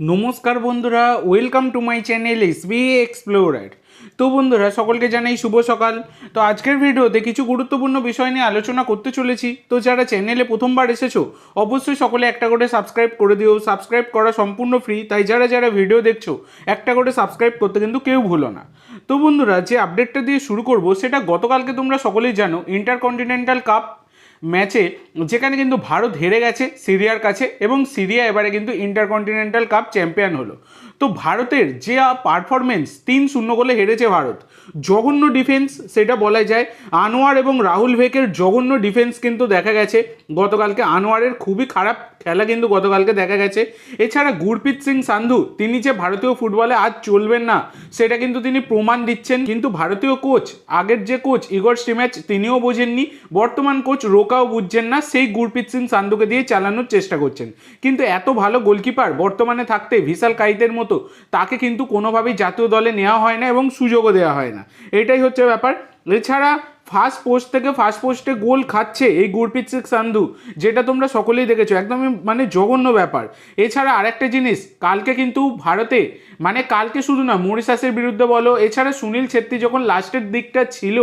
নমস্কার বন্ধুরা welcome to my channel S B explorer তো বন্ধুরা, সকলকে জানাই শুভ সকাল। তো আজকের ভিডিওতে কিছু গুরুত্বপূর্ণ বিষয় নিয়ে আলোচনা করতে চলেছি। তো যারা চ্যানেলে প্রথমবার এসেছ, অবশ্যই সকলে একটা করে সাবস্ক্রাইব করে দিও। সাবস্ক্রাইব করা সম্পূর্ণ ফ্রি তাই যারা যারা ভিডিও দেখছ, একটা করে সাবস্ক্রাইব করতে কিন্তু কেউ ভুলো না। তো বন্ধুরা, যে আপডেটটা দিয়ে শুরু করব, সেটা গতকালকে তোমরা সকলেই জানো ইন্টারকন্টিনেন্টাল কাপ ম্যাচে যেখানে কিন্তু ভারত হেরে গেছে সিরিয়ার কাছে এবং সিরিয়া এবারে কিন্তু ইন্টারকন্টিনেন্টাল কাপ চ্যাম্পিয়ন হলো। তো ভারতের যে পারফরমেন্স তিন শূন্য গোলে হেরেছে ভারত, জঘন্য ডিফেন্স সেটা বলা যায়। আনোয়ার এবং রাহুল ভেকের জঘন্য ডিফেন্স কিন্তু দেখা গেছে। গতকালকে আনোয়ারের খুবই খারাপ খেলা কিন্তু গতকালকে দেখা গেছে। এছাড়া গুরপ্রীত সিং সান্ধু, তিনি যে ভারতীয় ফুটবলে আজ চলবেন না, সেটা কিন্তু তিনি প্রমাণ দিচ্ছেন। কিন্তু ভারতীয় কোচ আগের যে কোচ ইগর স্টিম্যাচ তিনিও বোঝেননি। বর্তমান কোচ রোকাও বুঝছেন না, সেই গুরপ্রীত সিং সান্ধুকে দিয়ে চালানোর চেষ্টা করছেন। কিন্তু এত ভালো গোলকিপার বর্তমানে থাকতে ভিশাল কাইতের মতো তাকে কিন্তু কোনোভাবেই জাতীয় দলে নেওয়া হয় না এবং সুযোগও দেওয়া হয় না। এটাই হচ্ছে ব্যাপার। এছাড়া ফার্স্ট পোস্ট থেকে ফার্স্ট পোস্টে গোল খাচ্ছে এই গুরপ্রীত সিং সান্ধু, যেটা তোমরা সকলেই দেখেছ। একদমই মানে জঘন্য ব্যাপার। এছাড়া আরেকটা জিনিস, কালকে কিন্তু ভারতে মানে কালকে শুধু না, মরিশাসের বিরুদ্ধে বলো, এছাড়া সুনীল ছেত্রী যখন লাস্টের দিকটা ছিল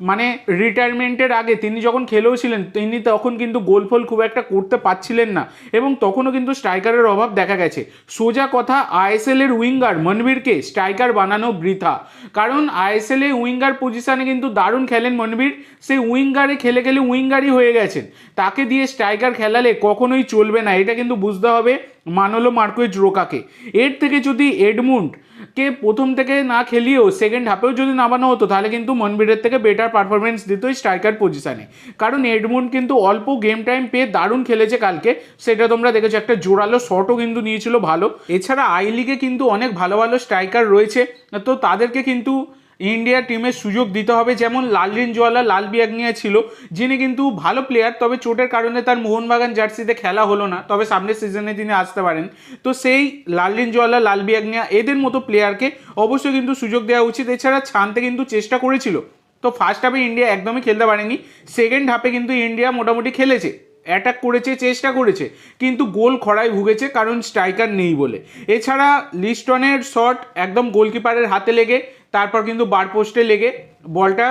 মানে রিটায়ারমেন্টের আগে তিনি যখন খেলেও ছিলেন, তিনি তখন কিন্তু গোল ফোল খুব একটা করতে পারছিলেন না এবং তখনও কিন্তু স্ট্রাইকারের অভাব দেখা গেছে। সোজা কথা আইএসএল এর উইঙ্গার মনবীরকে স্ট্রাইকার বানানো বৃথা। কারণ আইএসএল উইঙ্গার পজিশনে কিন্তু দারুণ খেলেন মনবীর। সেই উইঙ্গারে খেলে খেলে উইঙ্গারই হয়ে গেছেন। তাকে দিয়ে স্ট্রাইকার খেলালে কখনোই চলবে না, এটা কিন্তু বুঝতে হবে। মানলো মার্কুইজ রোকাকে। এর থেকে যদি এডমুন্ড কে প্রথম থেকে না খেলিয়েও সেকেন্ড হাফেও যদি নামানো হতো, তাহলে কিন্তু মনবীরের থেকে বেটার পারফরমেন্স দিত স্ট্রাইকার পজিশনে কারণ এডমুন্ড কিন্তু অল্প গেম টাইম পেয়ে দারুণ খেলেছে কালকে। সেটা তোমরা দেখেছ, একটা জোরালো শটও কিন্তু নিয়েছিল ভালো। এছাড়া আই লিগে কিন্তু অনেক ভালো ভালো স্ট্রাইকার রয়েছে। তো তাদেরকে কিন্তু ইন্ডিয়া টিমের সুযোগ দিতে হবে, যেমন লালরিন জোয়ালা, লাল বিয়াগনিয়া ছিল, যিনি কিন্তু ভালো প্লেয়ার তবে চোটের কারণে তার মোহনবাগান জার্সিতে খেলা হলো না, তবে সামনের সিজনে তিনি আসতে পারেন। তো সেই লালরিন জোয়ালা, লাল বিয়াগনিয়া, এদের মতো প্লেয়ারকে অবশ্যই কিন্তু সুযোগ দেওয়া উচিত। এছাড়া ছানতে কিন্তু চেষ্টা করেছিল। তো ফার্স্ট হাফে ইন্ডিয়া একদমই খেলতে পারেনি সেকেন্ড হাফে কিন্তু ইন্ডিয়া মোটামুটি খেলেছে। অ্যাটাক করেছে, চেষ্টা করেছে, কিন্তু গোল খরায় ভুগেছে কারণ স্ট্রাইকার নেই বলে। এছাড়া লিস্টনের শট একদম গোলকিপারের হাতে লেগে, তারপর কিন্তু বার পোস্টে লেগে বলটা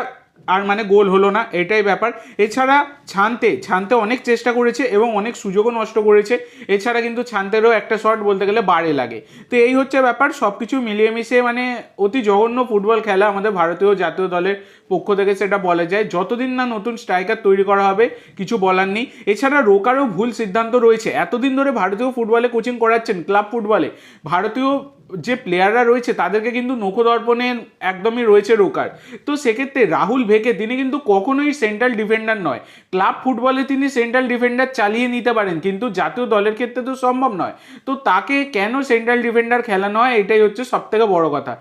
আর মানে গোল হলো না, এটাই ব্যাপার। এছাড়া ছানতে ছানতে অনেক চেষ্টা করেছে এবং অনেক সুযোগও নষ্ট করেছে। এছাড়া কিন্তু ছানতেরও একটা শট বলতে গেলে বারে লাগে। তো এই হচ্ছে ব্যাপার সব কিছু মিলিয়ে মিশিয়ে মানে অতি জঘন্য ফুটবল খেলা আমাদের ভারতীয় জাতীয় দলের পক্ষ থেকে সেটা বলা যায়। যতদিন না নতুন স্ট্রাইকার তৈরি করা হবে, কিছু বলার নেই। এছাড়া রোকারও ভুল সিদ্ধান্ত রয়েছে। এতদিন ধরে ভারতীয় ফুটবলে কোচিং করাচ্ছেন ক্লাব ফুটবলে ভারতীয় যে প্লেয়াররা রয়েছে, তাদেরকে কিন্তু নখদর্পণে একদমই রয়েছে রোকার। তো সেক্ষেত্রে রাহুল ভেকে তিনি কিন্তু কখনোই সেন্ট্রাল ডিফেন্ডার নয়। ক্লাব ফুটবলে তিনি সেন্ট্রাল ডিফেন্ডার চালিয়ে নিতে পারেন, কিন্তু জাতীয় দলের ক্ষেত্রে তো সম্ভব নয়। তো তাকে কেন সেন্ট্রাল ডিফেন্ডার খেলানো হয়, এটাই হচ্ছে সব থেকে বড় কথা।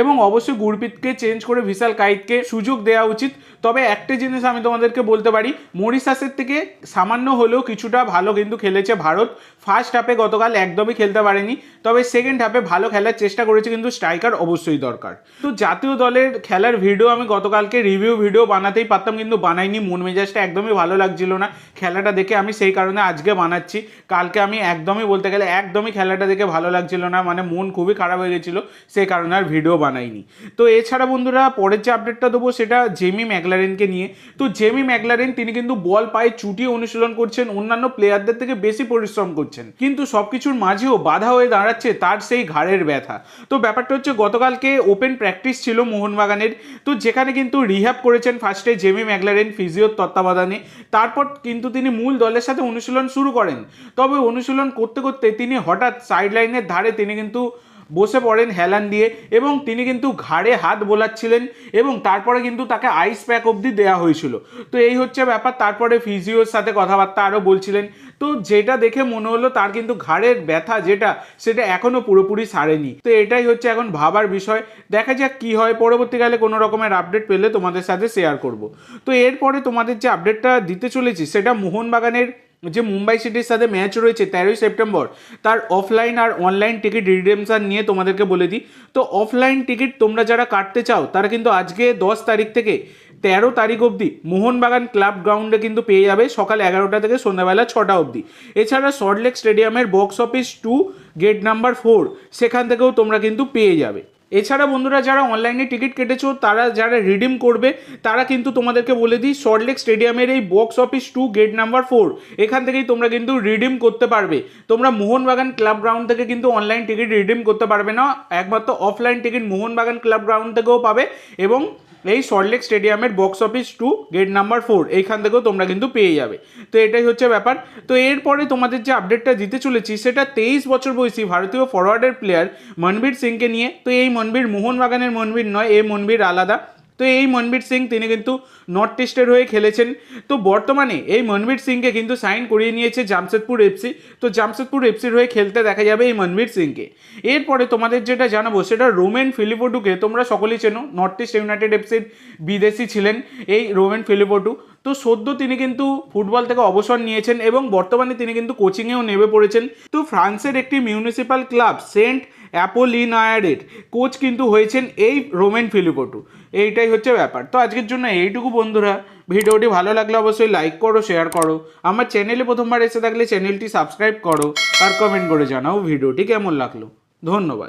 এবং অবশ্যই গুরপ্রীতকে চেঞ্জ করে বিশাল কাইতকে সুযোগ দেওয়া উচিত। তবে একটা জিনিস আমি তোমাদেরকে বলতে পারি, মরিশাসের থেকে সামান্য হলেও কিছুটা ভালো কিন্তু খেলেছে ভারত। ফার্স্ট হাফে গতকাল একদমই খেলতে পারেনি, তবে সেকেন্ড হাফে ভালো খেলার চেষ্টা করেছে কিন্তু স্ট্রাইকার অবশ্যই দরকার। তো জাতীয় দলের খেলার ভিডিও আমি গতকালকে রিভিউ ভিডিও বানাতেই পারতাম কিন্তু বানাইনি, মন মেজাজটা একদমই ভালো লাগছিল না। খেলাটা দেখে আমি সেই কারণে আজকে বানাচ্ছি। কালকে আমি একদমই বলতে গেলে একদমই খেলাটা দেখে ভালো লাগছিল না মানে মন খুবই খারাপ হয়ে গেছিল সেই কারণে আর ভিডিও বানাইনি। তো এছাড়া বন্ধুরা, পরের যে আপডেটটা দেবো সেটা জেমি ম্যাকলারেনকে নিয়ে। তো জেমি ম্যাকলারেন, তিনি কিন্তু বল পায়ে চুটিয়ে অনুশীলন করছেন, অন্যান্য প্লেয়ারদের থেকে বেশি পরিশ্রম করছেন। কিন্তু সব কিছুর মাঝেও বাধা হয়ে দাঁড়াচ্ছে তার সেই ঘাড়ের ব্যথা। তো ব্যাপারটা হচ্ছে, গতকালকে ওপেন প্র্যাকটিস ছিল মোহনবাগানের। তো যেখানে কিন্তু রিহ্যাব করেছেন ফার্স্টে জেমি ম্যাকলারেন ফিজিওর তত্ত্বাবধানে। তারপর কিন্তু তিনি মূল দলের সাথে অনুশীলন শুরু করেন। তবে অনুশীলন করতে করতে তিনি হঠাৎ সাইড লাইনের ধারে তিনি কিন্তু বসে পড়েন হেলান দিয়ে এবং তিনি কিন্তু ঘাড়ে হাত বোলাচ্ছিলেন এবং তারপরে কিন্তু তাকে আইস প্যাক অবধি দেওয়া হয়েছিল। তো এই হচ্ছে ব্যাপার। তারপরে ফিজিওর সাথে কথাবার্তা আরও বলছিলেন। তো যেটা দেখে মনে হলো তার কিন্তু ঘাড়ের ব্যথা যেটা, সেটা এখনও পুরোপুরি সারেনি। তো এটাই হচ্ছে এখন ভাবার বিষয়। দেখা যাক কি হয়। পরবর্তীকালে কোনো রকমের আপডেট পেলে তোমাদের সাথে শেয়ার করব। তো এরপরে তোমাদের যে আপডেটটা দিতে চলেছি, সেটা মোহনবাগানের যে মুম্বাই সিটির সাথে ম্যাচ রয়েছে তেরোই সেপ্টেম্বর, তার অফলাইন আর অনলাইন টিকিট রিডেমশন নিয়ে তোমাদেরকে বলে দিই। তো অফলাইন টিকিট তোমরা যারা কাটতে চাও, তারা কিন্তু আজকে দশ তারিখ থেকে তেরো তারিখ অবধি মোহনবাগান ক্লাব গ্রাউন্ডে কিন্তু পেয়ে যাবে সকাল এগারোটা থেকে সন্ধ্যাবেলা ছটা অবধি। এছাড়া সল্টলেক স্টেডিয়ামের box office to gate number four সেখান থেকেও তোমরা কিন্তু পেয়ে যাবে। এছাড়া বন্ধুরা, যারা অনলাইনে টিকিট কেটেছো, তারা যারা রিডিম করবে, তারা কিন্তু তোমাদেরকে বলে দিই সল্টলেক স্টেডিয়ামের এই box office to gate number four এখান থেকেই তোমরা কিন্তু রিডিম করতে পারবে। তোমরা মোহনবাগান ক্লাব গ্রাউন্ড থেকে কিন্তু অনলাইন টিকিট রিডিম করতে পারবে না, একমাত্র offline ticket Mohun Bagan club ground থেকেও পাবে এবং এই সল্টলেক স্টেডিয়ামের box office to gate number four এইখান থেকেও তোমরা কিন্তু পেয়ে যাবে। তো এটাই হচ্ছে ব্যাপার। তো এরপরে তোমাদের যে আপডেটটা দিতে চলেছি, সেটা তেইশ বছর বয়সী ভারতীয় ফরওয়ার্ডের প্লেয়ার মনবীর সিংকে নিয়ে। তো এই মনবীর মোহনবাগানের মনবীর নয়, এই মনবীর আলাদা। তো এই মনবীর সিং তিনি কিন্তু নর্থ ইস্টের হয়ে খেলেছেন। তো বর্তমানে এই মনবীর সিংকে কিন্তু সাইন করিয়ে নিয়েছে জামশেদপুর এফসি তো জামশেদপুর এফসির হয়ে খেলতে দেখা যাবে এই মনবীর সিংকে। এরপরে তোমাদের যেটা জানাব, সেটা রোমেন ফিলিপোটুকে তোমরা সকলেই চেনো। নর্থ ইস্ট ইউনাইটেড এফসির বিদেশি ছিলেন এই রোমেন ফিলিপোটু। তো সদ্য তিনি কিন্তু ফুটবল থেকে অবসর নিয়েছেন এবং বর্তমানে তিনি কিন্তু কোচিংয়েও নেমে পড়েছেন। তো ফ্রান্সের একটি মিউনিসিপ্যাল ক্লাব সেন্ট অ্যাপোলিনায়ারের কোচ কিন্তু হয়েছেন এই রোমেন ফিলিপোটু। এইটাই হচ্ছে ব্যাপার। তো আজকের জন্য এইটুকু বন্ধুরা। ভিডিওটি ভালো লাগলে অবশ্যই লাইক করো শেয়ার করো। আমার চ্যানেলে প্রথমবার এসে থাকলে চ্যানেলটি সাবস্ক্রাইব করো আর কমেন্ট করে জানাও ভিডিওটি কেমন লাগল। ধন্যবাদ।